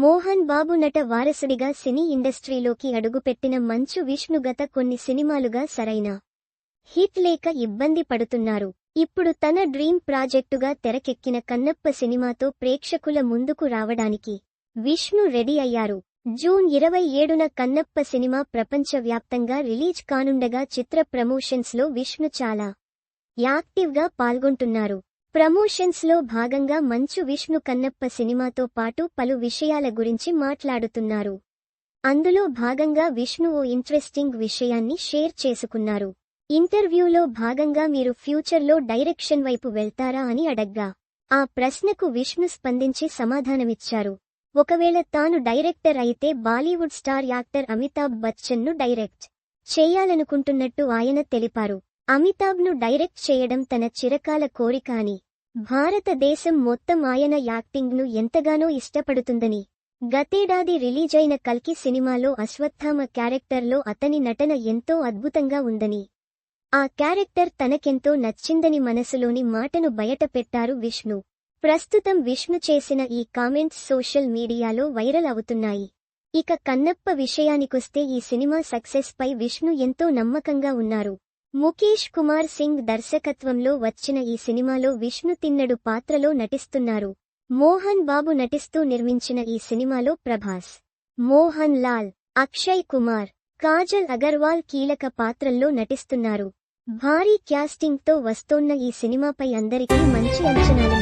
మోహన్ బాబు నట వారసుడిగా సినీ ఇండస్ట్రీలోకి అడుగుపెట్టిన మంచు విష్ణు గత కొన్ని సినిమాలుగా సరైన హిట్ లేక ఇబ్బంది పడుతున్నారు. ఇప్పుడు తన డ్రీమ్ ప్రాజెక్టుగా తెరకెక్కిన కన్నప్ప సినిమాతో ప్రేక్షకుల ముందుకు రావడానికి విష్ణు రెడీ అయ్యారు. జూన్ ఇరవై ఏడున కన్నప్ప సినిమా ప్రపంచవ్యాప్తంగా రిలీజ్ కానుండగా చిత్ర ప్రమోషన్స్లో విష్ణు చాలా యాక్టివ్గా పాల్గొంటున్నారు. ప్రమోషన్స్లో భాగంగా మంచు విష్ణు కన్నప్ప సినిమాతో పాటు పలు విషయాల గురించి మాట్లాడుతున్నారు. అందులో భాగంగా విష్ణు ఓ ఇంట్రెస్టింగ్ విషయాన్ని షేర్ చేసుకున్నారు. ఇంటర్వ్యూలో భాగంగా మీరు ఫ్యూచర్లో డైరెక్షన్ వైపు వెళ్తారా అని అడగ్గా. ఆ ప్రశ్నకు విష్ణు స్పందించి సమాధానమిచ్చారు. ఒకవేళ తాను డైరెక్టర్ అయితే బాలీవుడ్ స్టార్ యాక్టర్ అమితాబ్ బచ్చన్ను డైరెక్ట్ చేయాలనుకుంటున్నట్టు ఆయన తెలిపారు. అమితాబ్ను డైరెక్ట్ చేయడం తన చిరకాల కోరిక అని భారతదేశం మొత్తం ఆయన యాక్టింగ్ను ఎంతగానో ఇష్టపడుతుందని. గతేడాది రిలీజైన కల్కి సినిమాలో అశ్వత్థామ క్యారెక్టర్లో అతని నటన ఎంతో అద్భుతంగా ఉందని. ఆ క్యారెక్టర్ తనకెంతో నచ్చిందని మనసులోని మాటను బయటపెట్టారు విష్ణు. ప్రస్తుతం విష్ణు చేసిన ఈ కామెంట్స్ సోషల్ మీడియాలో వైరల్ అవుతున్నాయి. ఇక కన్నప్ప విషయానికొస్తే ఈ సినిమా సక్సెస్ పై విష్ణు ఎంతో నమ్మకంగా ఉన్నారు. ముఖేష్ కుమార్ సింగ్ దర్శకత్వంలో వచ్చిన ఈ సినిమాలో విష్ణు తిన్నడు పాత్రలో నటిస్తున్నారు. మోహన్ బాబు నటిస్తూ నిర్మించిన ఈ సినిమాలో ప్రభాస్ మోహన్ లాల్ అక్షయ్ కుమార్ కాజల్ అగర్వాల్ కీలక పాత్రల్లో నటిస్తున్నారు. భారీ క్యాస్టింగ్తో వస్తోన్న ఈ సినిమాపై అందరికీ మంచి అంచనాలు